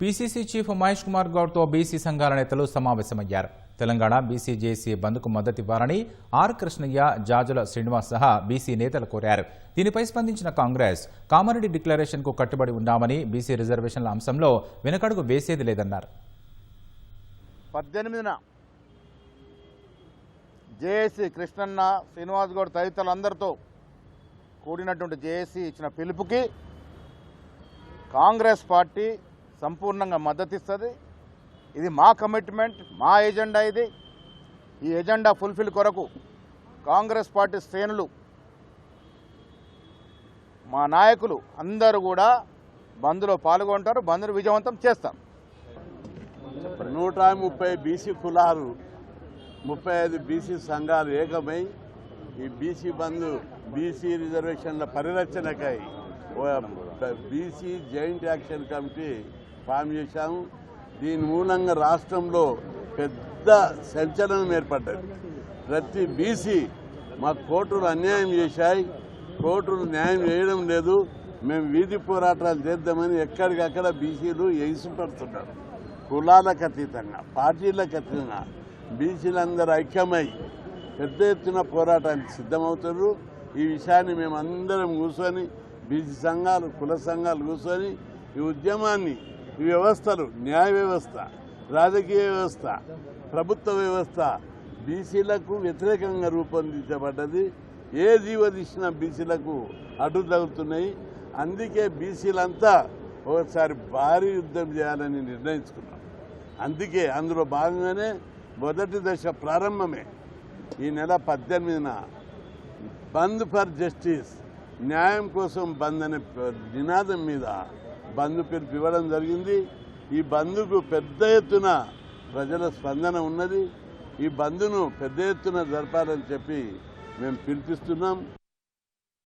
PCC chief Mahesh Kumar గౌడ్తో BC సంఘాల నేతలు సమావేశమయ్యారు. తెలంగాణ బీసీ జేసీ బంద్కు మద్దతివ్వాలని ఆర్ కృష్ణయ్య జాజుల శ్రీనివాస్ సహా బీసీ నేతలు కోరారు. దీనిపై స్పందించిన కాంగ్రెస్ కామారెడ్డి డిక్లరేషన్కు కట్టుబడి ఉన్నామని బీసీ రిజర్వేషన్ల అంశంలో వెనకడుగు వేసేది లేదన్నారు. పద్దెనిమిదిన జేఏసీ కృష్ణన్న శ్రీనివాస్ గౌడ్ తదితరులందరితో కూడినటువంటి జేఏసీ ఇచ్చిన పిలుపుకి కాంగ్రెస్ పార్టీ సంపూర్ణంగా మద్దతిస్తుంది. ఇది మా కమిట్మెంట్ మా ఎజెండా ఇది. ఈ ఎజెండా ఫుల్ఫిల్ కొరకు కాంగ్రెస్ పార్టీ శ్రేణులు మా నాయకులు అందరూ కూడా బంద్లో పాల్గొంటారు బంద్ను విజయవంతం చేస్తాం నూట ముప్పై బీసీ కులాలు ముప్పై ఐదు బీసీ సంఘాలు ఏకమై ఈ బీసీ బంధు బీసీ రిజర్వేషన్ల పరిరక్షణకై ఓ BC joint action committee form చేశాము. దీని మూలంగా రాష్ట్రంలో పెద్ద సంచలనం ఏర్పడ్డది. ప్రతి బీసీ మా కోర్టులు అన్యాయం చేశాయి. కోర్టులు న్యాయం చేయడం లేదు. మేము వీధి పోరాటాలు చేద్దామని ఎక్కడికక్కడ బీసీలు ఎగిసిపడుతున్నారు. కులాలకు అతీతంగా పార్టీలకు అతీతంగా బీసీలందరూ ఐక్యమై పెద్ద ఎత్తున పోరాటానికి సిద్ధమవుతారు ఈ విషయాన్ని మేము అందరం కూర్చొని బీసీ సంఘాలు కుల సంఘాలు కూర్చొని ఈ ఉద్యమాన్ని ఈ వ్యవస్థలు న్యాయ వ్యవస్థ రాజకీయ వ్యవస్థ ప్రభుత్వ వ్యవస్థ బీసీలకు వ్యతిరేకంగా రూపొందించబడ్డది. ఏ జీవ బీసీలకు అడ్డు తగులుతున్నాయి. అందుకే బీసీలంతా ఒకసారి భారీ యుద్ధం చేయాలని నిర్ణయించుకున్నాం అందుకే అందులో భాగంగానే మొదటి దశ ప్రారంభమే. ఈ నెల పద్దెనిమిదిన బంద్ ఫర్ జస్టిస్ న్యాయం కోసం బంద్ అనే నినాదం మీద బంద్ పిలుపు ఇవ్వడం జరిగింది. ఈ బంద్కు పెద్ద ఎత్తున ప్రజల స్పందన ఉన్నది. ఈ బంద్ను పెద్ద ఎత్తున జరపాలని చెప్పి మేము పిలిపిస్తున్నాం.